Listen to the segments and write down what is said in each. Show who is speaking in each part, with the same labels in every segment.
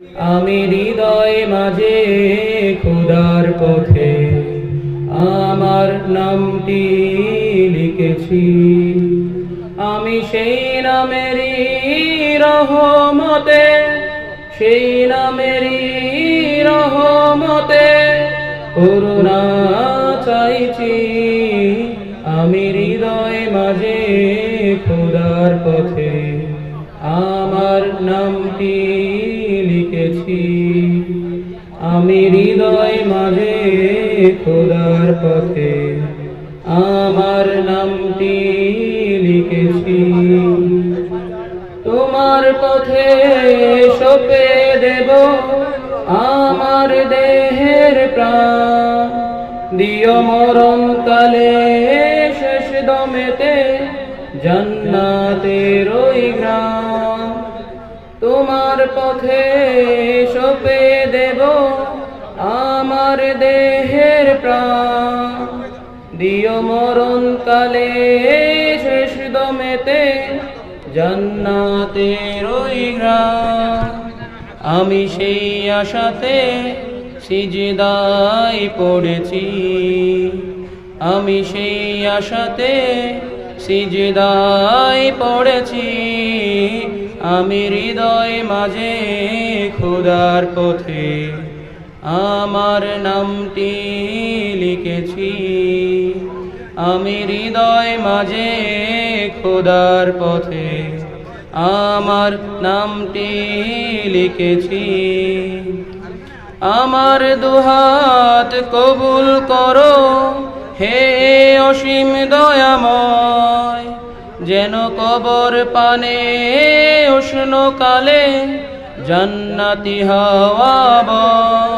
Speaker 1: আমি হৃদয় মাঝে খোদার পথে আমার নামটি লিখেছি। আমি সেই নামেরই রহমতে, সেই নামেরই রহমতে করুণা চাইছি। আমি হৃদয় মাঝে খোদার পথে খোদার পথে। আমার নামটি লিখেছি। তোমার পথে সপে দেব। আমার দেহের প্রাণ। দিও মরণ কালে শেষ দমেতে। জান্নাতের ওই গ্রাম। তোমার পথে সপে দেব। আমার দেহের প্রাণ। দিও মরণ কালে শেষ দমেতে জান্নাতের গ্রাম আমি সেই আশাতে সিজদাই পড়েছি। আমি সেই আশাতে সিজদাই পড়েছি। আমি হৃদয় মাঝে খোদার পথে আমার নামটি লিখেছি। আমি হৃদয় মাঝে খোদার পথে আমার নামটি লিখেছি। আমার দুহাত কবুল করো, হে অসীম দয়াময়। যেন কবর পানে উষ্ণকালে জান্নাতি হাওয়া বয়।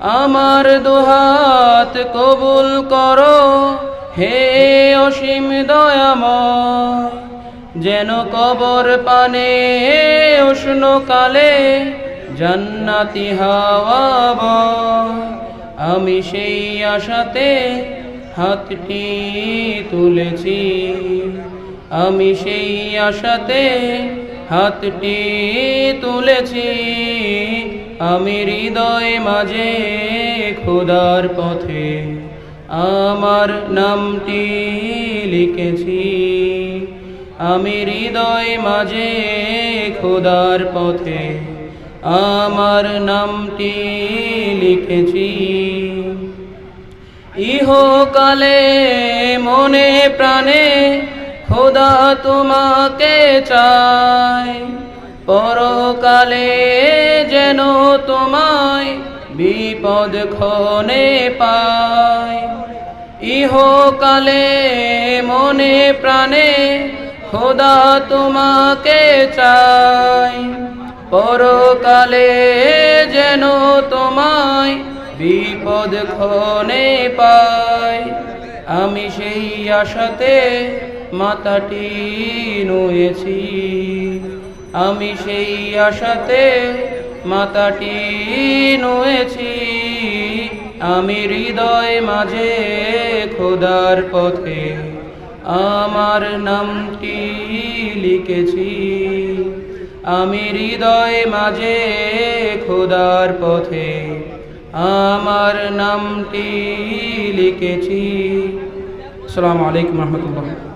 Speaker 1: আমার দুহাত কবুল করো। হে অসীম দয়াময়, যেন কবর পানে উষ্ণ কালে জান্নাতি হাওয়া বয়। আমি সেই আশাতে হাতটি তুলেছি। আমি সেই আশাতে হাতটি তুলেছি। আমি হৃদয় মাঝে খোদার পথে আমার নামটি লিখেছি। আমি হৃদয় মাঝে খোদার পথে আমার নামটি লিখেছি। ইহকালে মনে প্রাণে খোদা তোমাকে চায় পরকালে যেন তোমায় বিপদ ক্ষণে পায়। ইহকালে মনে প্রাণে খোদা তোমাকে চায়। পরকালে যেন তোমায় বিপদ ক্ষণে পায়। আমি সেই আশাতে মাতাটি নুয়েছি। আমি সেই আশাতে মাতাটি নুয়েছি। আমি হৃদয় মাঝে খোদার পথে আমার নামটি লিখেছি। আমি হৃদয় মাঝে খোদার পথে আমার নামটি লিখেছি। আসসালামু আলাইকুম রহমতুল্লাহ।